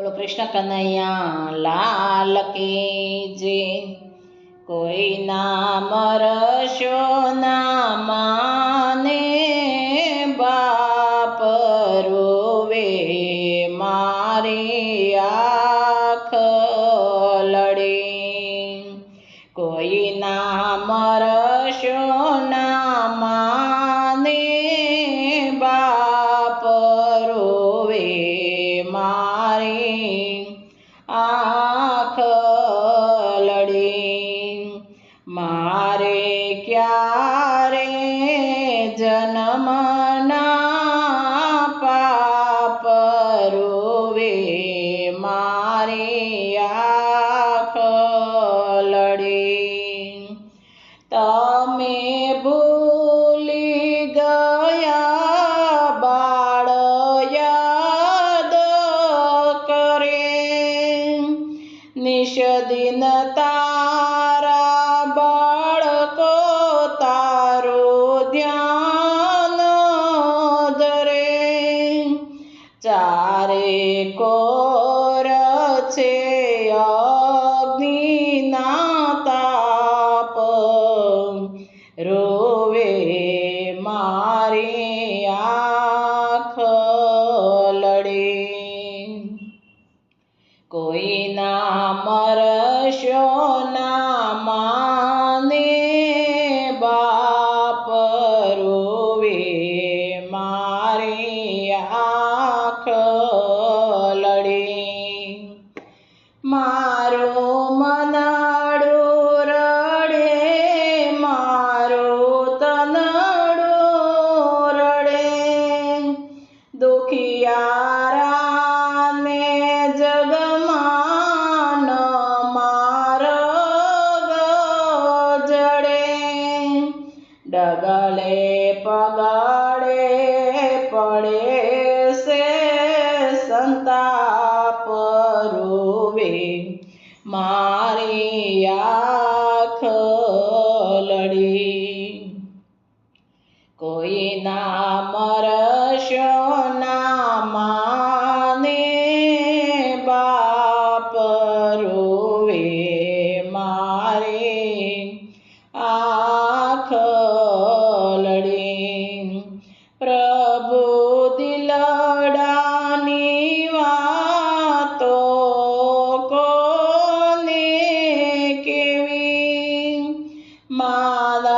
બોલો, કૃષ્ણ કનૈયા, લાલ કે જે કોઈ ના મરશો ના માને બાપ રોવે મારી આખ લડે. કોઈ ના રશો મારે ક્યારે જન્મના પાપ રોવે? મારે આંખ લડી. તમે ચારે કોર છે અગ્નિના તાપ. રોવે મારી આંખ લડે. કોઈના મરશો ના માને બાપ. રોવે મારી મારું મનાડું રડે, મારું તનડું રડે. દુખિયારાને જગમાન માર્ગ જડે ડગલે પગડે પડે છે સંતાપ રૂવે. મારી આખ લડી. કોઈના મરશો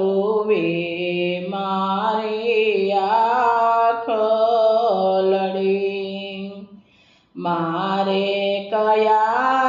રૂવે મારી આંખ લડી. મારે કયા